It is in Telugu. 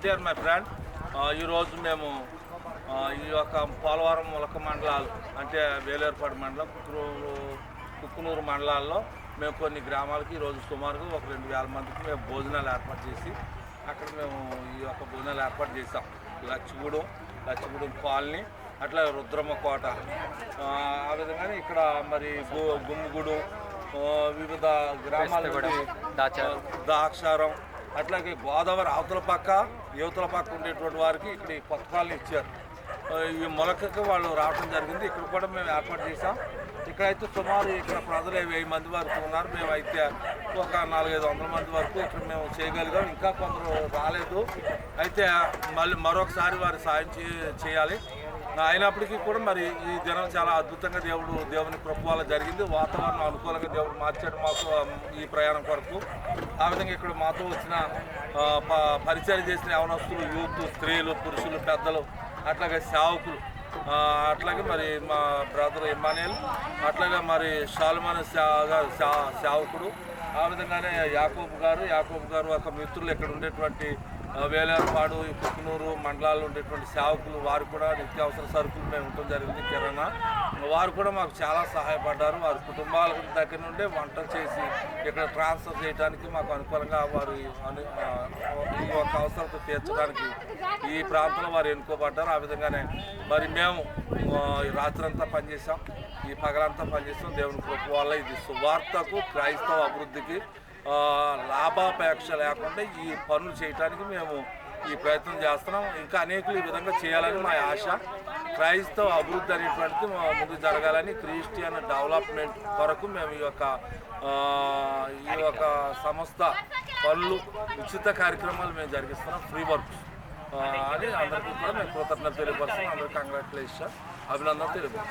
డియర్ మై ఫ్రెండ్ ఈరోజు మేము ఆ, ఈ యొక్క పోలవరం ములక మండలాలు అంటే వేలేరుపాడు మండలం కుక్కునూరు కుక్కునూరు మండలాల్లో మేము కొన్ని గ్రామాలకి ఈరోజు సుమారుగా ఒక రెండు వేల మందికి మేము భోజనాలు ఏర్పాటు చేసి అక్కడ మేము ఈ యొక్క భోజనాలు ఏర్పాటు చేసాం లచ్చిగూడెం లచ్చిగూడెం కాలనీ అట్లా రుద్రమ్మ కోట ఆ, ఆ విధంగానే ఇక్కడ మరి గుమ్మిగూడెం ఆ, వివిధ గ్రామాల. దాక్షారం అట్లాగే గోదావరి అవతల పక్క యువతల పక్క ఉండేటువంటి వారికి ఇక్కడ ఈ పుస్తకాలను ఇచ్చారు ఈ మొలకకి వాళ్ళు రావడం జరిగింది. ఇక్కడ కూడా మేము ఏర్పాటు చేసాం ఇక్కడైతే సుమారు ఇక్కడ ప్రజలు వెయ్యి మంది వరకు ఉన్నారు. మేము అయితే ఒక నాలుగైదు వందల మంది వరకు ఇక్కడ మేము చేయగలిగాం. ఇంకా కొందరు రాలేదు. అయితే మళ్ళీ మరొకసారి వారి సాయం చే- చేయాలి. అయినప్పటికీ కూడా మరి ఈ దినం చాలా అద్భుతంగా దేవుడు దేవుని కృప వల్ల జరిగింది. వాతావరణం అనుకూలంగా దేవుడు మార్చాడు మాకు ఈ ప్రయాణం కొరకు. ఆ విధంగా ఇక్కడ మాతో వచ్చిన ప- పరిచయం చేసిన యవనస్తులు యూత్ స్త్రీలు పురుషులు పెద్దలు అట్లాగే సేవకులు అట్లాగే మరి మా బ్రదర్ ఇమానియల్ అట్లాగే మరి షాల్మాన్ శా- సేవకుడు ఆ విధంగానే యాకోబు గారు యాకోబు గారు ఒక మిత్రులు ఇక్కడ ఉండేటువంటి వేలేరుపాడు ఈ కుక్కునూరు మండలాల్లో ఉండేటువంటి సేవకులు వారు కూడా నిత్యావసర సరుకులు మేము ఉండటం జరిగింది కిరాణా. వారు కూడా మాకు చాలా సహాయపడ్డారు. వారి కుటుంబాల దగ్గర నుండి వంట చేసి ఇక్కడ ట్రాన్స్ఫర్ చేయడానికి మాకు అనుకూలంగా వారు ఈ యొక్క అవసరత తీర్చడానికి ఈ ప్రాంతంలో వారు ఎన్నుకోబడ్డారు. ఆ విధంగానే మరి మేము ఈ రాత్రంతా పనిచేసాం ఈ పగలంతా పనిచేస్తాం. దేవుని కృప వల్ల ఇది సువార్తకు క్రైస్తవ అభివృద్ధికి లాభాపేక్ష లేకుండా ఈ పనులు చేయడానికి మేము ఈ ప్రయత్నం చేస్తున్నాం. ఇంకా అనేకులు ఈ విధంగా చేయాలని మా ఆశ. క్రైస్తవ అభివృద్ధి అనేటువంటిది ముందు జరగాలని క్రిస్టియన్ డెవలప్మెంట్ కొరకు మేము ఈ యొక్క ఈ యొక్క సంస్థ పనులు ఉచిత కార్యక్రమాలు మేము జరిగిస్తున్నాం. ఫ్రీ వర్క్ అని అందరికీ కూడా మేము కృతజ్ఞత తెలియపరుస్తున్నాం. అందరికీ కంగ్రాచులేషన్ అభినందన తెలియపరుస్తున్నాం.